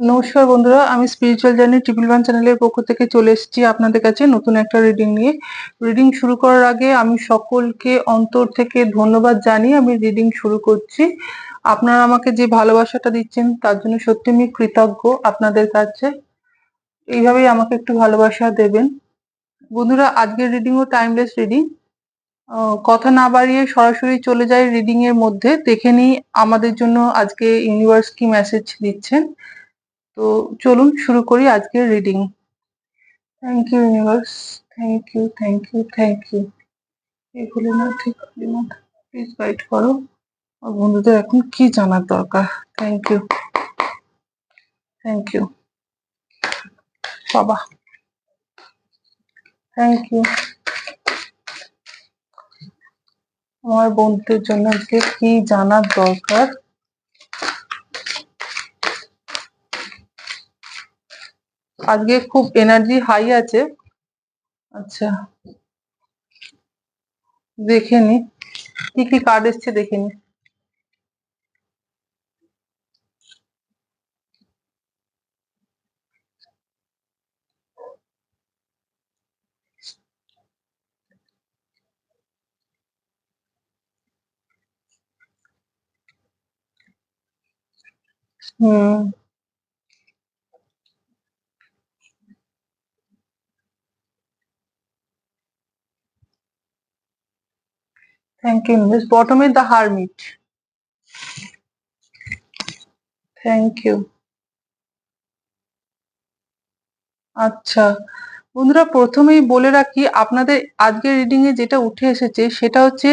নমস্কার বন্ধুরা, আমি স্পিরিচুয়াল জার্নি ট্রিপল ওয়ান চ্যানেলের পক্ষ থেকে চলে এসেছি আপনাদের কাছে নতুন একটা রিডিং নিয়ে। রিডিং শুরু করার আগে আমি সকলকে অন্তর থেকে ধন্যবাদ জানিয়ে আমি রিডিং শুরু করছি। আপনারা আমাকে যে ভালোবাসাটা দিচ্ছেন, তার জন্য সত্যি আমি কৃতজ্ঞ আপনাদের কাছে। এইভাবেই আমাকে একটু ভালোবাসা দেবেন। বন্ধুরা, আজকের রিডিংও টাইমলেস রিডিং কথা না বাড়িয়ে সরাসরি চলে যাই রিডিং এর মধ্যে। দেখে নিই আমাদের জন্য আজকে ইউনিভার্স কি মেসেজ দিচ্ছেন। তো চলুন শুরু করি আজকের reading thank you universe thank you thank you thank you এগুলো না ঠিক না প্লিজ গাইড করো। আর বন্ধুদের এখন কি জানার দরকার? থ্যাংক ইউ থ্যাংক ইউ বাবা। থ্যাংক ইউ আমার বন্ধুদের জন্য আজকে কি জানার দরকার? আজকে খুব এনার্জি হাই আছে। আচ্ছা। দেখে নি। কি কি কার্ড এসছে দেখে নি। হুম। Thank you. Miss bottom is the hermit. Thank you. আচ্ছা বন্ধুরা প্রথমেই বলে রাখি, আপনাদের আজকের রিডিং এ যেটা উঠে এসেছে সেটা হচ্ছে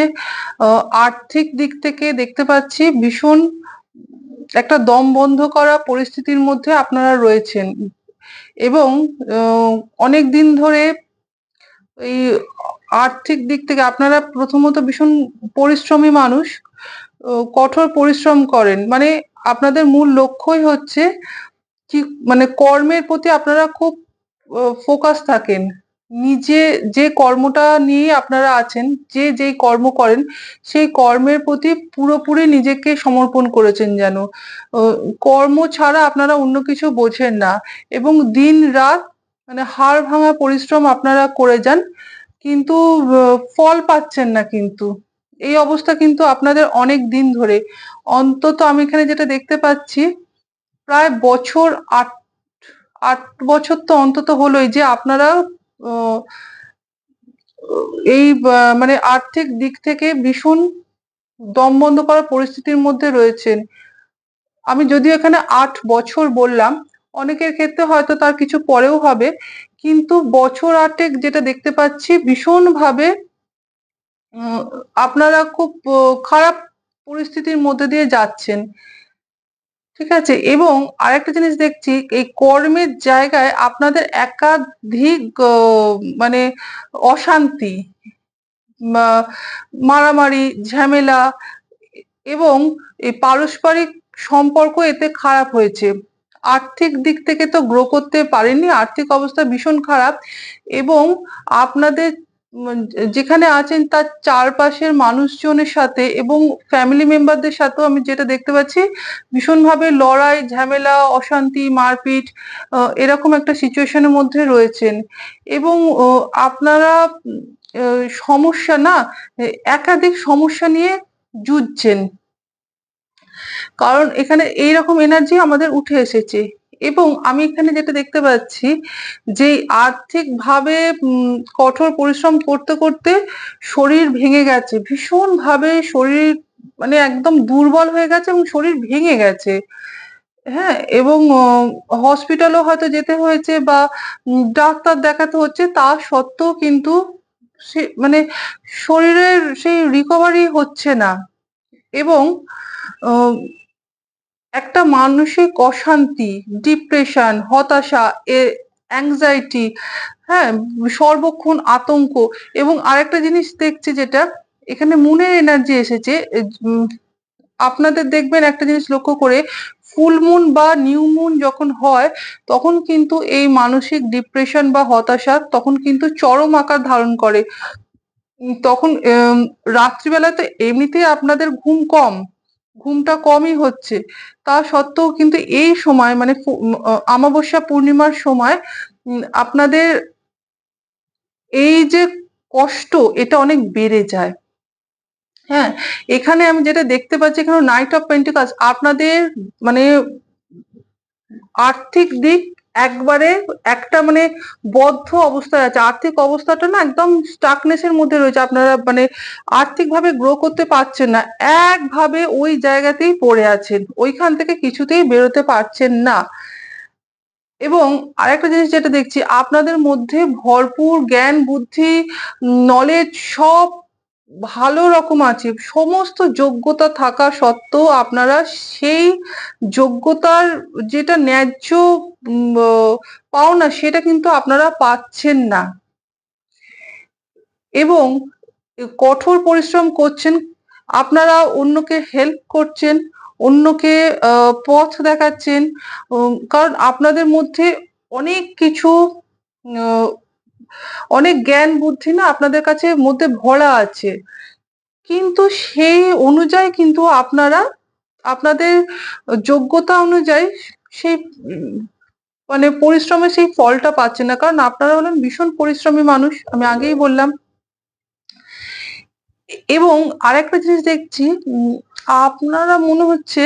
আর্থিক দিক থেকে দেখতে পাচ্ছি ভীষণ একটা দম বন্ধ করা পরিস্থিতির মধ্যে আপনারা রয়েছেন এবং অনেক দিন ধরে এই আর্থিক দিক থেকে আপনারা প্রথমত ভীষণ পরিশ্রমী মানুষ কঠোর পরিশ্রম করেন। মানে আপনাদের মূল লক্ষ্যই হচ্ছে কি মানে কর্মের প্রতি আপনারা খুব ফোকাস থাকেন। নিজে যে কর্মটা নিয়ে আপনারা আছেন, যে যেই কর্ম করেন, সেই কর্মের প্রতি পুরোপুরি নিজেকে সমর্পণ করেছেন যেন। কর্ম ছাড়া আপনারা অন্য কিছু বোঝেন না। এবং দিন রাত মানে হাড় ভাঙা পরিশ্রম আপনারা করে যান, কিন্তু ফল পাচ্ছেন না কিন্তু। এই অবস্থা কিন্তু আপনাদের অনেক দিন ধরে। অন্তত আমি এখানে যেটা দেখতে পাচ্ছি, প্রায় বছর আট আট বছর তো অন্তত হলোই যে আপনারা এই মানে আর্থিক দিক থেকে ভীষণ দম বন্ধ করার পরিস্থিতির মধ্যে রয়েছেন। আমি যদিও এখানে আট বছর বললাম অনেকের ক্ষেত্রে হয়তো তার কিছু পরেও হবে। কিন্তু বছর আটেক যেটা দেখতে পাচ্ছি, ভীষণভাবে আপনারা খুব খারাপ পরিস্থিতির মধ্যে দিয়ে যাচ্ছেন। ঠিক আছে? এবং আরেকটা জিনিস দেখছি, এই কর্মের জায়গায় আপনাদের একাধিক মানে অশান্তি মারামারি, ঝামেলা, এবং এই পারস্পরিক সম্পর্ক এতে খারাপ হয়েছে। আর্থিক দিক থেকে তো গ্রো করতে পারেননি, আর্থিক অবস্থা ভীষণ খারাপ এবং আপনাদের যেখানে আছেন তার চারপাশের মানুষজনের সাথে এবং ফ্যামিলি মেম্বারদের সাথেও আমি যেটা দেখতে পাচ্ছি, ভীষণভাবে লড়াই, ঝামেলা, অশান্তি, মারপিট এরকম একটা সিচুয়েশনের মধ্যে রয়েছেন এবং আপনারা সমস্যা না একাধিক সমস্যা নিয়ে যুঝছেন। কারণ এখানে এইরকম এনার্জি আমাদের উঠে এসেছে। এবং আমি এখানে যেটা দেখতে পাচ্ছি যে আর্থিকভাবে কঠোর পরিশ্রম করতে করতে শরীর ভেঙে গেছে। ভীষণভাবে শরীর মানে একদম দুর্বল হয়ে গেছে এবং শরীর ভেঙে গেছে। হ্যাঁ এবং হসপিটালও হয়তো যেতে হয়েছে বা ডাক্তার দেখাতে হচ্ছে, তা সত্ত্বেও কিন্তু সে মানে শরীরের সেই রিকভারি হচ্ছে না। এবং একটা মানসিক অশান্তি ডিপ্রেশন হতাশা, এ অ্যাংজাইটি হ্যাঁ সর্বক্ষণ আতঙ্ক এবং আরেকটা জিনিস দেখছি যেটা, এখানে মুনের এনার্জি এসেছে আপনাদের দেখবেন একটা জিনিস লক্ষ্য করে ফুল মুন বা নিউ মুন যখন হয়, তখন কিন্তু এই মানসিক ডিপ্রেশন বা হতাশা তখন কিন্তু চরম আকার ধারণ করে। তখন রাত্রিবেলাতে এমনিতেই আপনাদের ঘুম কম। ঘুমটা কমই হচ্ছে। তা সত্ত্বেও কিন্তু এই সময় মানে অমাবস্যা পূর্ণিমার সময় আপনাদের এই যে কষ্ট, এটা অনেক বেড়ে যায়। হ্যাঁ এখানে আমি যেটা দেখতে পাচ্ছি, এখানে নাইট অফ পেন্টিকাস আপনাদের মানে আর্থিক দিক একবারে একটা মানে বদ্ধ অবস্থায় আছে। আর্থিক অবস্থাটা না একদম স্টাকনেসের মধ্যে রয়েছে। আপনারা মানে আর্থিকভাবে গ্রো করতে পারছেন না। একভাবে ওই জায়গাতেই পড়ে আছেন। ওইখান থেকে কিছুতেই বেরোতে পারছেন না। এবং আরেকটা জিনিস যেটা দেখছি, আপনাদের মধ্যে ভরপুর জ্ঞান, বুদ্ধি নলেজ সব ভালো রকম আছে। সমস্ত যোগ্যতা থাকা সত্ত্বেও আপনারা সেই যোগ্যতার যেটা ন্যায্য পাওনা সেটা কিন্তু আপনারা পাচ্ছেন না। এবং কঠোর পরিশ্রম করছেন, আপনারা অন্যকে হেল্প করছেন, অন্যকে পথ দেখাচ্ছেন কারণ আপনাদের মধ্যে অনেক কিছু অনেক জ্ঞান বুদ্ধি না আপনাদের কাছে মধ্যে ভরা আছে। কিন্তু সেই অনুযায়ী কিন্তু আপনারা, আপনাদের যোগ্যতা অনুযায়ী সেই মানে পরিশ্রমের সেই ফলটা পাচ্ছেন না। কারণ আপনারা হলেন ভীষণ পরিশ্রমী মানুষ, আমি আগেই বললাম। এবং আরেকটা জিনিস দেখছি, আপনারা মনে হচ্ছে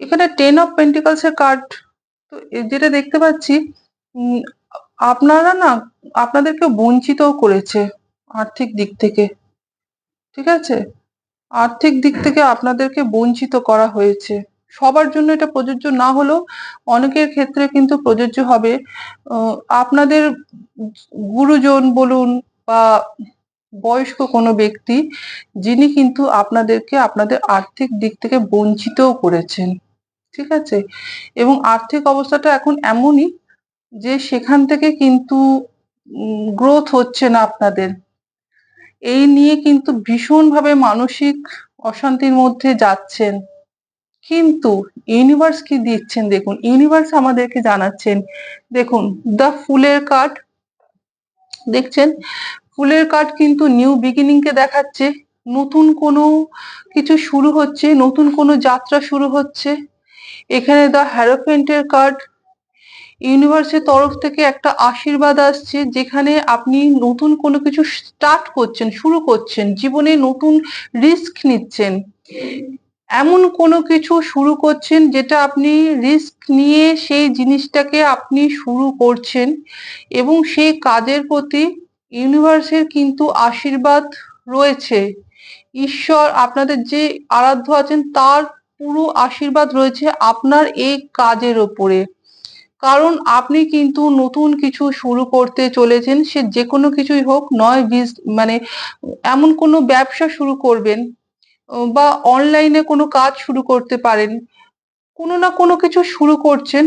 এখানে টেন অফ পেন্টিকালস এর কার্ড তো যেটা দেখতে পাচ্ছি আপনারা না আপনাদেরকে বঞ্চিতও করেছে আর্থিক দিক থেকে। ঠিক আছে? আর্থিক দিক থেকে আপনাদেরকে বঞ্চিত করা হয়েছে। সবার জন্য এটা প্রযোজ্য না হলেও অনেকের ক্ষেত্রে কিন্তু প্রযোজ্য হবে। আপনাদের গুরুজন বলুন বা বয়স্ক কোনো ব্যক্তি, যিনি কিন্তু আপনাদেরকে আপনাদের আর্থিক দিক থেকে বঞ্চিতও করেছেন। ঠিক আছে? এবং আর্থিক অবস্থাটা এখন এমনই যে সেখান থেকে কিন্তু গ্রোথ হচ্ছে না আপনাদের। এই নিয়ে কিন্তু ভীষণভাবে মানসিক অশান্তির মধ্যে যাচ্ছেন। কিন্তু ইউনিভার্স কি দিচ্ছেন দেখুন ইউনিভার্স আমাদেরকে জানাচ্ছেন, দেখুন দ্য ফুলের কার্ড দেখছেন? ফুলের কার্ড কিন্তু নিউ বিগিনিং কে দেখাচ্ছে, নতুন কোনো কিছু শুরু হচ্ছে, নতুন কোনো যাত্রা শুরু হচ্ছে। এখানে দ্য হ্যারোফেন্টের কার্ড ইউনিভার্সের তরফ থেকে একটা আশীর্বাদ আসছে, যেখানে আপনি নতুন কোনো কিছু স্টার্ট করছেন, শুরু করছেন, জীবনে নতুন রিস্ক নিচ্ছেন। এমন কোনো কিছু শুরু করছেন যেটা আপনি রিস্ক নিয়ে সেই জিনিসটাকে আপনি শুরু করছেন এবং সেই কাজের প্রতি ইউনিভার্সের কিন্তু আশীর্বাদ রয়েছে। ঈশ্বর আপনাদের যে আরাধ্য আছেন, তার পুরো আশীর্বাদ রয়েছে আপনার এই কাজের ওপরে। কারণ আপনি কিন্তু নতুন কিছু শুরু করতে চলেছেন, সে যে কোনো কিছুই হোক, নয় বিজ মানে এমন কোনো ব্যবসা শুরু করবেন বা অনলাইনে কোনো কাজ শুরু করতে পারেন, কোনো না কোনো কিছু শুরু করছেন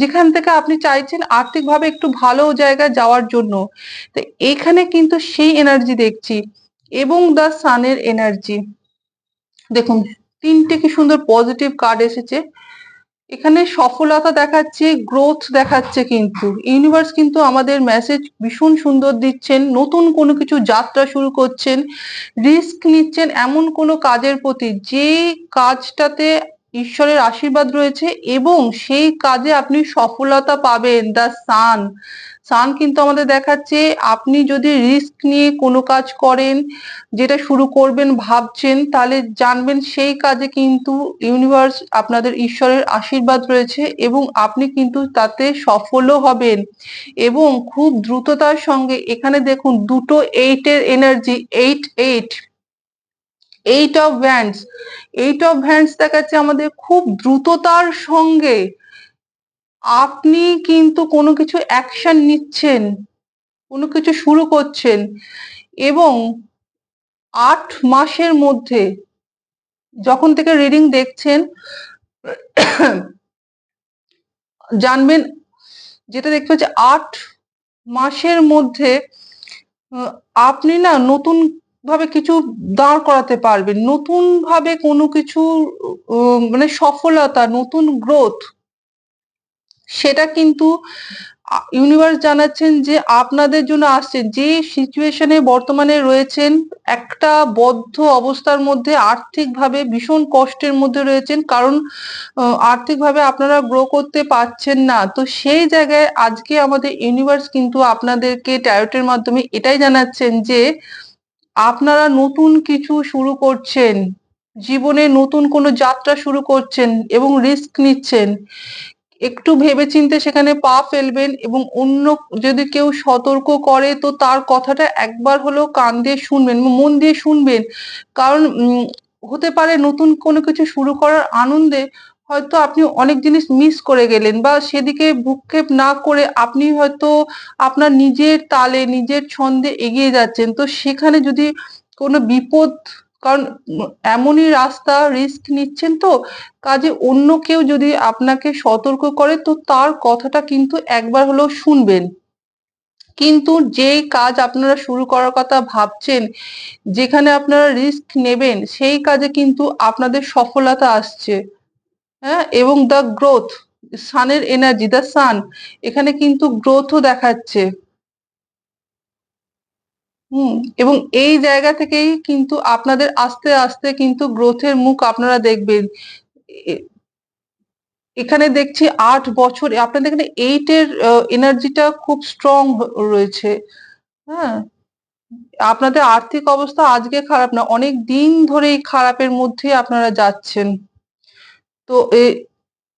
যেখান থেকে আপনি চাইছেন আর্থিকভাবে একটু ভালো জায়গায় যাওয়ার জন্য। তো এখানে কিন্তু সেই এনার্জি দেখছি এবং দ্য সানের এনার্জি দেখুন, তিনটে কি সুন্দর পজিটিভ কার্ড এসেছে। এখানে সফলতা দেখাচ্ছে গ্রোথ দেখাচ্ছে কিন্তু। ইউনিভার্স কিন্তু আমাদের মেসেজ ভীষণ সুন্দর দিচ্ছেন, নতুন কোনো কিছু যাত্রা শুরু করছেন রিস্ক নিচ্ছেন এমন কোনো কাজের প্রতি যে কাজটাতে ঈশ্বরের আশীর্বাদ রয়েছে এবং সেই কাজে আপনি সফলতা পাবেন দ্য সান সান কিন্তু আমাদের দেখাচ্ছে আপনি যদি রিস্ক নিয়ে কোনো কাজ করেন, যেটা শুরু করবেন, ভাবছেন, তাহলে জানবেন সেই কাজে কিন্তু ইউনিভার্স আপনাদের ঈশ্বরের আশীর্বাদ রয়েছে এবং আপনি কিন্তু তাতে সফলও হবেন। এবং খুব দ্রুততার সঙ্গে এখানে দেখুন দুটো এইটের energy eight eight eight of wands eight of wands দেখাচ্ছে আমাদের খুব দ্রুততার সঙ্গে। আপনি কিন্তু কোনো কিছু অ্যাকশন নিচ্ছেন, কোনো কিছু শুরু করছেন এবং আট মাসের মধ্যে যখন থেকে রিডিং দেখছেন, জানবেন যেটা দেখতে পাচ্ছি আট মাসের মধ্যে আপনি না নতুন ভাবে কিছু দাঁড় করাতে পারবেন নতুন ভাবে কোনো কিছু মানে সফলতা, নতুন গ্রোথ সেটা কিন্তু ইউনিভার্স জানাচ্ছেন যে আপনাদের জন্য আসছে। যে সিচুয়েশনে বর্তমানে রয়েছেন, একটা বদ্ধ অবস্থার মধ্যে আর্থিকভাবে ভীষণ কষ্টের মধ্যে রয়েছেন। কারণ আর্থিকভাবে আপনারা গ্রো করতে পারছেন না। তো সেই জায়গায় আজকে আমাদের ইউনিভার্স কিন্তু আপনাদেরকে ট্যারোটের মাধ্যমে এটাই জানাচ্ছেন যে, আপনারা নতুন কিছু শুরু করছেন। জীবনে নতুন কোনো যাত্রা শুরু করছেন এবং রিস্ক নিচ্ছেন। একটু ভেবেচিন্তে সেখানে পা ফেলবেন এবং অন্য যদি কেউ সতর্ক করে, তো তার কথাটা একবার হলেও কান দিয়ে শুনবেন মন দিয়ে শুনবেন। কারণ হতে পারে নতুন কোনো কিছু শুরু করার আনন্দে হয়তো আপনি অনেক জিনিস মিস করে গেলেন বা সেদিকে ভূক্ষেপ না করে আপনি হয়তো আপনার নিজের তালে, নিজের ছন্দে এগিয়ে যাচ্ছেন। তো সেখানে যদি কোনো বিপদ কারণ এমনই রাস্তা রিস্ক নিচ্ছেন তো, কাজে অন্য কেউ যদি আপনাকে সতর্ক করে, তো তার কথাটা কিন্তু একবার হলেও শুনবেন। কিন্তু যেই কাজ আপনারা শুরু করার কথা ভাবছেন, যেখানে আপনারা রিস্ক নেবেন, সেই কাজে কিন্তু আপনাদের সফলতা আসছে। হ্যাঁ? এবং দ্য গ্রোথ সানের এনার্জি দ্য সান এখানে কিন্তু গ্রোথও দেখাচ্ছে। হুম। এবং এই জায়গা থেকেই কিন্তু আপনাদের আস্তে আস্তে কিন্তু গ্রোথের মুখ আপনারা দেখবেন। এখানে দেখছি আট বছর, আপনাদের এখানে এইটের এনার্জিটা খুব স্ট্রং রয়েছে। হ্যাঁ। আপনাদের আর্থিক অবস্থা আজকে খারাপ না, অনেক দিন ধরে এই খারাপের মধ্যে আপনারা যাচ্ছেন। তো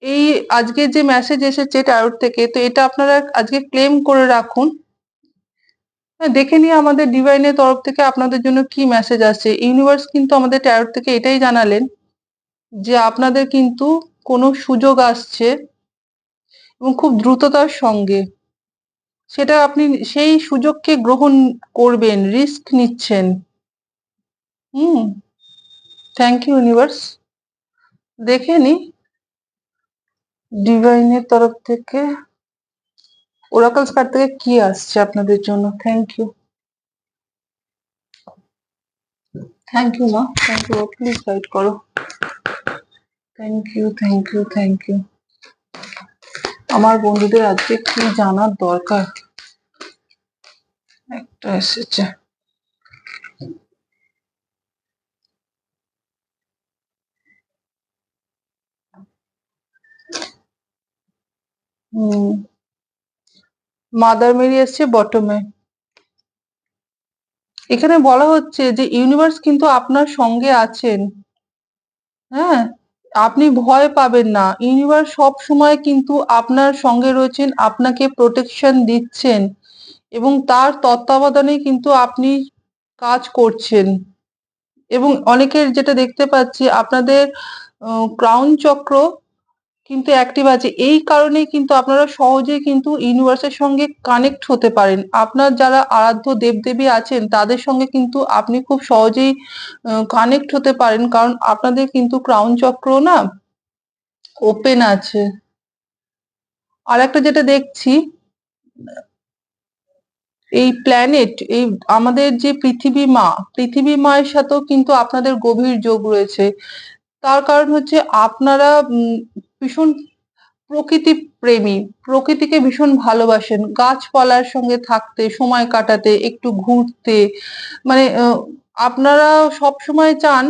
এই আজকে যে মেসেজ এসেছে ট্যারোট থেকে, তো এটা আপনারা আজকে ক্লেম করে রাখুন। দেখে নিয়ে আমাদের ডিভাইনের তরফ থেকে আপনাদের জন্য কি মেসেজ আসছে? ইউনিভার্স কিন্তু আমাদের ট্যারোট থেকে এটাই জানালেন যে আপনাদের কিন্তু কোনো সুযোগ আসছে এবং খুব দ্রুততার সঙ্গে। সেটা আপনি সেই সুযোগকে গ্রহণ করবেন রিস্ক নিচ্ছেন। হুম থ্যাংক ইউ ইউনিভার্স দেখে নি ডিভাইনের তরফ থেকে। ওরাকলস কার্ড থেকে কি আসছে আপনাদের জন্য? থ্যাংক ইউ থ্যাংক ইউ মা থ্যাংক ইউ প্লিজ গাইড করো। Thank you thank you thank you আমার বন্ধুদের আজকে কি জানার দরকার? একটা এসেছে হুম। মাদার মেরি এসছে বটমে এখানে বলা হচ্ছে যে ইউনিভার্স কিন্তু আপনার সঙ্গে আছেন। হ্যাঁ? আপনি ভয় পাবেন না। ইউনিভার্স সব সময় কিন্তু আপনার সঙ্গে রয়েছেন, আপনাকে প্রোটেকশন দিচ্ছেন এবং তার তত্ত্বাবধানে কিন্তু আপনি কাজ করছেন। এবং অনেকের যেটা দেখতে পাচ্ছি, আপনাদের ক্রাউন চক্র কিন্তু অ্যাক্টিভ আছে। এই কারণেই কিন্তু আপনারা সহজেই কিন্তু ইউনিভার্সের সঙ্গে কানেক্ট হতে পারেন। আপনার যারা আরাধ্য দেবদেবী আছেন, তাদের সঙ্গে কিন্তু আপনি খুব সহজেই কানেক্ট হতে পারেন। কারণ আপনাদের কিন্তু ক্রাউন চক্র না ওপেন আছে। আর একটা যেটা দেখছি, এই প্ল্যানেট এই আমাদের যে পৃথিবী মা, পৃথিবী মায়ের সাথেও কিন্তু আপনাদের গভীর যোগ রয়েছে। তার কারণ হচ্ছে আপনারা ভীষণ প্রকৃতি প্রেমী, প্রকৃতিকে ভীষণ ভালোবাসেন। গাছপালার সঙ্গে থাকতে, সময় কাটাতে, একটু ঘুরতে মানে আপনারা সব সময় চান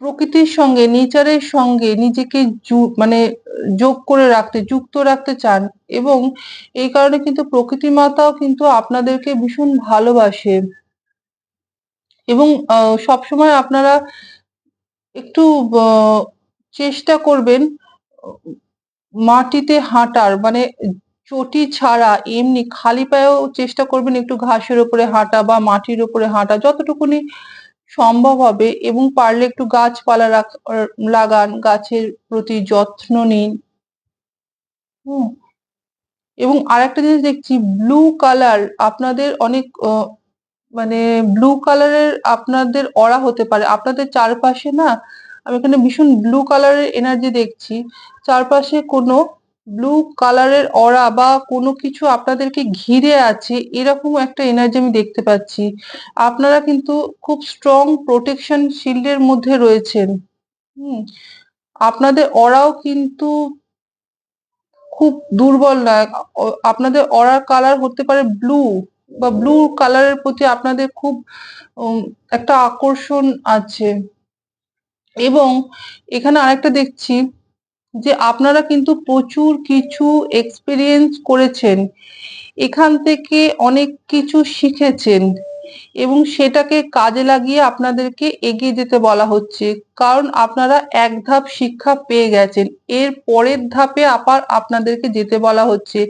প্রকৃতির সঙ্গে, নেচারের সঙ্গে নিজেকে মানে যোগ করে রাখতে, যুক্ত রাখতে চান এবং এই কারণে কিন্তু প্রকৃতি মাতাও কিন্তু আপনাদেরকে ভীষণ ভালোবাসে। এবং সবসময় আপনারা একটু চেষ্টা করবেন মাটিতে হাঁটার মানে চটি ছাড়া এমনি খালি পায়েও চেষ্টা করবেন একটু ঘাসের উপরে হাঁটা বা মাটির উপরে হাঁটা, যতটুকুনি সম্ভব হবে এবং পারলে একটু গাছপালা লাগান, গাছের প্রতি যত্ন নিন। হুম। এবং আরেকটা জিনিস দেখছি, ব্লু কালার আপনাদের অনেক মানে ব্লু কালারের আপনাদের অরা হতে পারে। আপনাদের চারপাশে না, আমি এখানে ভীষণ ব্লু কালারের এনার্জি দেখছি। চারপাশে কোনো ব্লু কালারের অরা বা কোনো কিছু আপনাদেরকে ঘিরে আছে, এরকম একটা এনার্জি আমি দেখতে পাচ্ছি। আপনারা কিন্তু খুব স্ট্রং প্রোটেকশন শিল্ডের মধ্যে রয়েছেন। আপনাদের অরাও কিন্তু খুব দুর্বল নয় আপনাদের অরার কালার হতে পারে ব্লু বা ব্লু কালারের প্রতি আপনাদের খুব একটা আকর্ষণ আছে। এবং এখানে আরেকটা দেখছি যে আপনারা কিন্তু প্রচুর কিছু এক্সপিরিয়েন্স করেছেন। এখান থেকে অনেক কিছু শিখেছেন এবং সেটাকে কাজে লাগিয়ে আপনাদেরকে এগিয়ে যেতে বলা হচ্ছে। কারণ আপনারা এক ধাপ শিক্ষা পেয়ে গেছেন, এর পরের ধাপে আবার আপনাদেরকে যেতে বলা হচ্ছে।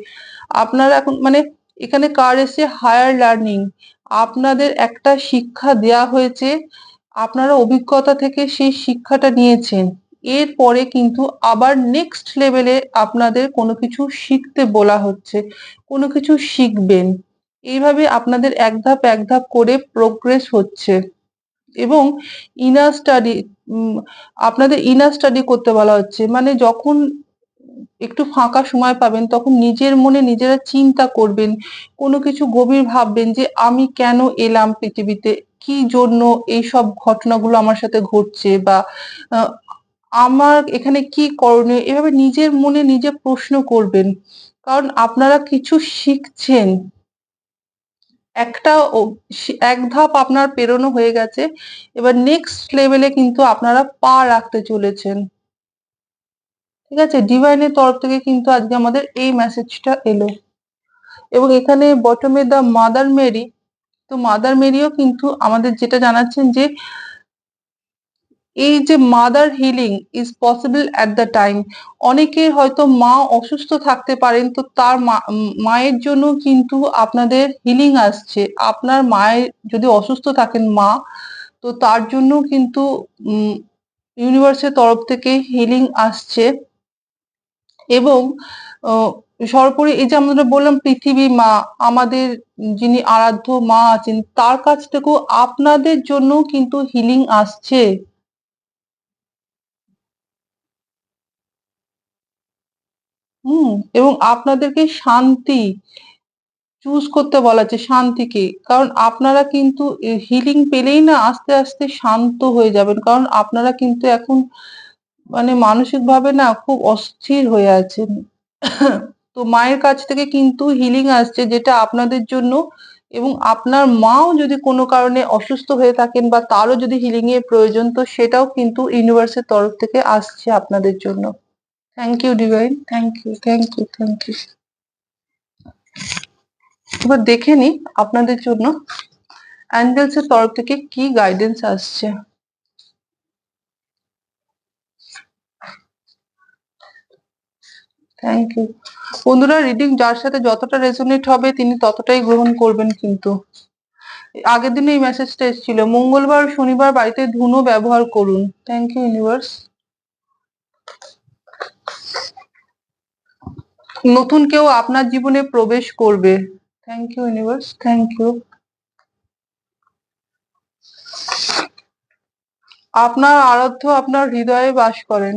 আপনারা এখন মানে এখানে কার এসে হায়ার লার্নিং আপনাদের একটা শিক্ষা দেয়া হয়েছে, আপনারা অভিজ্ঞতা থেকে সেই শিক্ষাটা নিয়েছেন। এরপরে কিন্তু আবার নেক্সট লেভেলে আপনাদের কোনো কিছু শিখতে বলা হচ্ছে, কোনো কিছু শিখবেন। এইভাবে আপনাদের এক ধাপ এক ধাপ করে প্রোগ্রেস হচ্ছে। এবং ইনার স্টাডি আপনাদের ইনার স্টাডি করতে বলা হচ্ছে। মানে যখন একটু ফাঁকা সময় পাবেন, তখন নিজের মনে নিজেরা চিন্তা করবেন, কোনো কিছু গভীর ভাববেন যে আমি কেন এলাম পৃথিবীতে, কি জন্য এই সব ঘটনাগুলো আমার সাথে ঘটছে বা আমার এখানে কি করণীয়? এভাবে নিজের মনে নিজে প্রশ্ন করবেন। কারণ আপনারা কিছু শিখছেন। একটা এক ধাপ আপনার পেরোনো হয়ে গেছে। এবার নেক্সট লেভেলে কিন্তু আপনারা পা রাখতে চলেছেন। ঠিক আছে? ডিভাইনের তরফ থেকে কিন্তু আজকে আমাদের এই মেসেজটা এলো। এবং এখানে বটমে দা মাদার মেরি তো মাদার মেরিও কিন্তু আমাদের যেটা জানাচ্ছেন যে এই যে mother healing is possible at the time. অনেকের হয়তো মা অসুস্থ থাকতে পারেন, তো তার মায়ের জন্য কিন্তু আপনাদের হিলিং আসছে। আপনার মায়ের যদি অসুস্থ থাকেন মা, তো তার জন্য কিন্তু ইউনিভার্সের তরফ থেকে হিলিং আসছে। এবং সর্বোপরি এই যে আমরা বললাম পৃথিবী মা, আমাদের যিনি আরাধ্য মা আছেন, তার কাছ থেকেও আপনাদের জন্য কিন্তু হিলিং আসছে। হুম, এবং আপনাদেরকে শান্তি চুজ করতে বলা হচ্ছে শান্তিকে। কারণ আপনারা কিন্তু হিলিং পেলেই না আস্তে আস্তে শান্ত হয়ে যাবেন। কারণ আপনারা কিন্তু এখন মানে মানসিক ভাবে না খুব অস্থির হয়ে আছেন। তো মায়ের কাছ থেকে কিন্তু হিলিং আসছে যেটা আপনাদের জন্য এবং আপনার মাও যদি কোনো কারণে অসুস্থ হয়ে থাকেন বা তারও যদি হিলিং এর প্রয়োজন, তো সেটাও কিন্তু ইউনিভার্সের তরফ থেকে আসছে আপনাদের জন্য। Thank you divine thank you thank you thank you এবার দেখে নি আপনাদের জন্য অ্যাঞ্জেলস এর তরফ থেকে কি গাইডেন্স আসছে। থ্যাংক ইউ বন্ধুরা রিডিং যার সাথে যতটা রেজোনেট হবে, তিনি ততটাই গ্রহণ করবেন কিন্তু। আগের দিনে এই মেসেজটা এসেছিল, মঙ্গলবার, শনিবার বাড়িতে ধুনো ব্যবহার করুন। থ্যাংক ইউ ইউনিভার্স নতুন কেউ আপনার জীবনে প্রবেশ করবে। Thank you universe thank you আপনার আরাধ্য আপনার হৃদয়ে বাস করেন।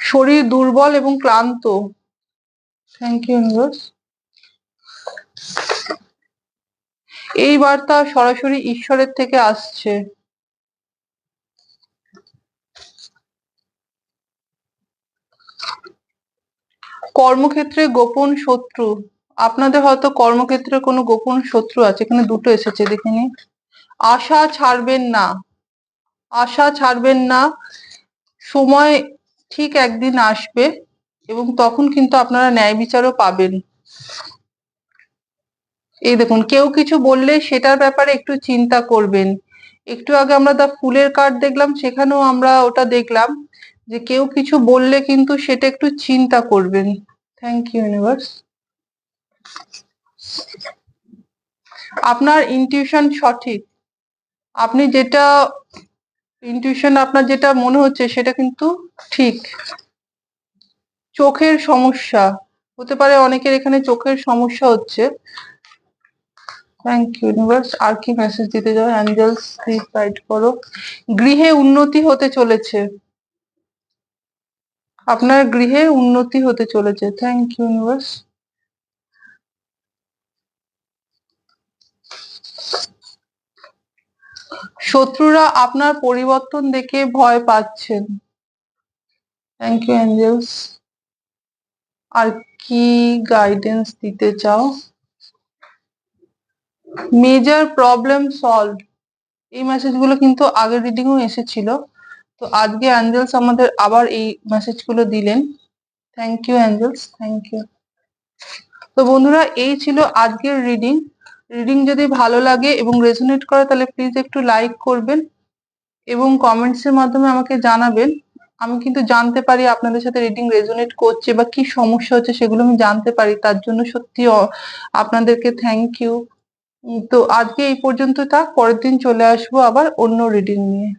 শরীর দুর্বল এবং ক্লান্ত। থ্যাংক ইউ ইউনিভার্স এই বার্তা সরাসরি ঈশ্বরের থেকে আসছে। কর্মক্ষেত্রে গোপন শত্রু। আপনাদের হয়তো কর্মক্ষেত্রে কোনো গোপন শত্রু আছে, এখানে দুটো এসেছে, দেখে নিন। আশা ছাড়বেন না। আশা ছাড়বেন না। সময় ঠিক একদিন আসবে এবং তখন কিন্তু আপনারা ন্যায় বিচারও পাবেন। এই দেখুন, কেউ কিছু বললে সেটার ব্যাপারে একটু চিন্তা করবেন। একটু আগে আমরা দা ফুলের কার্ড দেখলাম, সেখানেও আমরা ওটা দেখলাম। যে কেউ কিছু বললে কিন্তু সেটা একটু চিন্তা করবেন। থ্যাংক ইউ ইউনিভার্স আপনার ইনটিউশন সঠিক। আপনি যেটা ইনটিউশন আপনার যেটা মনে হচ্ছে সেটা কিন্তু ঠিক। চোখের সমস্যা, হতে পারে অনেকের এখানে চোখের সমস্যা হচ্ছে। থ্যাংক ইউ ইউনিভার্স আর কি মেসেজ দিতে যাও অ্যাঞ্জেলস গাইড করো। গৃহে উন্নতি হতে চলেছে। আপনার গৃহে উন্নতি হতে চলেছে। থ্যাংক ইউ ইউনিভার্স শত্রুরা আপনার পরিবর্তন দেখে ভয় পাচ্ছেন। থ্যাংক ইউ অ্যাঞ্জেলস আর কি গাইডেন্স দিতে চাও? মেজর প্রবলেম সলভ এই মেসেজগুলো কিন্তু আগের রিডিংও এসেছিল। তো আজকে অ্যাঞ্জেলস আমাদের আবার এই মেসেজগুলো দিলেন। Thank you angels thank you তো বন্ধুরা, এই ছিল আজকের রিডিং রিডিং যদি ভালো লাগে এবং রেজোনেট করে, তাহলে প্লিজ একটু লাইক করবেন এবং কমেন্টসের মাধ্যমে আমাকে জানাবেন। আমি কিন্তু জানতে পারি আপনাদের সাথে রিডিং রেজোনেট করছে বা কি সমস্যা হচ্ছে, সেগুলো আমি জানতে পারি। তার জন্য সত্যি আপনাদেরকে থ্যাংক ইউ তো আজকে এই পর্যন্ত থাক, পরের দিন চলে আসব আবার অন্য রিডিং নিয়ে।